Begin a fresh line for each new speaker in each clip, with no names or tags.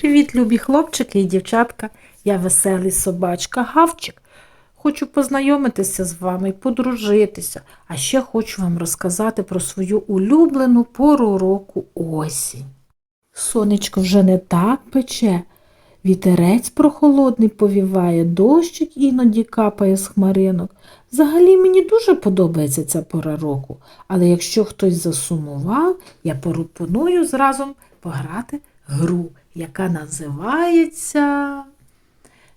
Привіт, любі хлопчики і дівчатка. Я веселий собачка Гавчик. Хочу познайомитися з вами і подружитися, а ще хочу вам розказати про свою улюблену пору року осінь. Сонечко вже не так пече, вітерець прохолодний повіває, дощик іноді капає з хмаринок. Взагалі мені дуже подобається ця пора року, але якщо хтось засумував, я пропоную зразу пограти гру, яка називається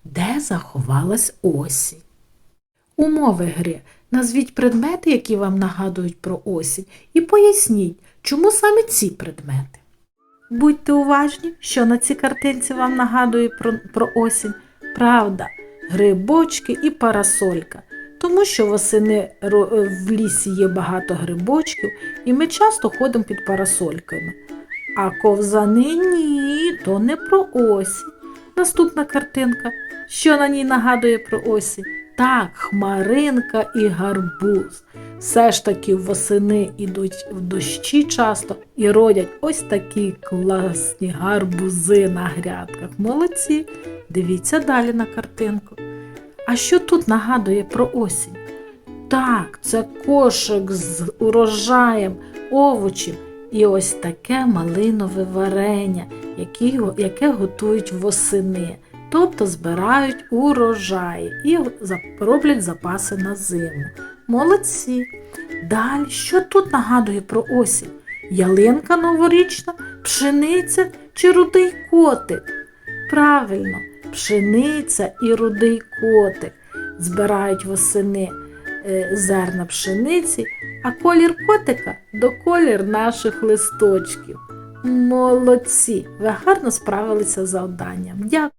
Де заховалась осінь? Умови гри. Назвіть предмети, які вам нагадують про осінь, і поясніть, чому саме ці предмети. Будьте уважні, що на цій картинці вам нагадує про, про осінь. Правда, грибочки і парасолька. Тому що восени в лісі є багато грибочків, і ми часто ходимо під парасольками. А ковзани ні, то не про осінь. Наступна картинка. Що на ній нагадує про осінь? Так, хмаринка і гарбуз. Все ж таки восени ідуть в дощі часто і родять ось такі класні гарбузи на грядках. Молодці. Дивіться далі на картинку. А що тут нагадує про осінь? Так, це кошик з урожаєм, овочів і ось таке малинове варення, яке готують восени, тобто збирають урожаї і роблять запаси на зиму. Молодці. Далі, що тут нагадує про осінь? Ялинка новорічна, пшениця чи рудий котик? Правильно, пшениця і рудий котик збирають восени зерна пшениці, а колір котика до колір наших листочків. Молодці! Ви гарно справилися з завданням. Дякую.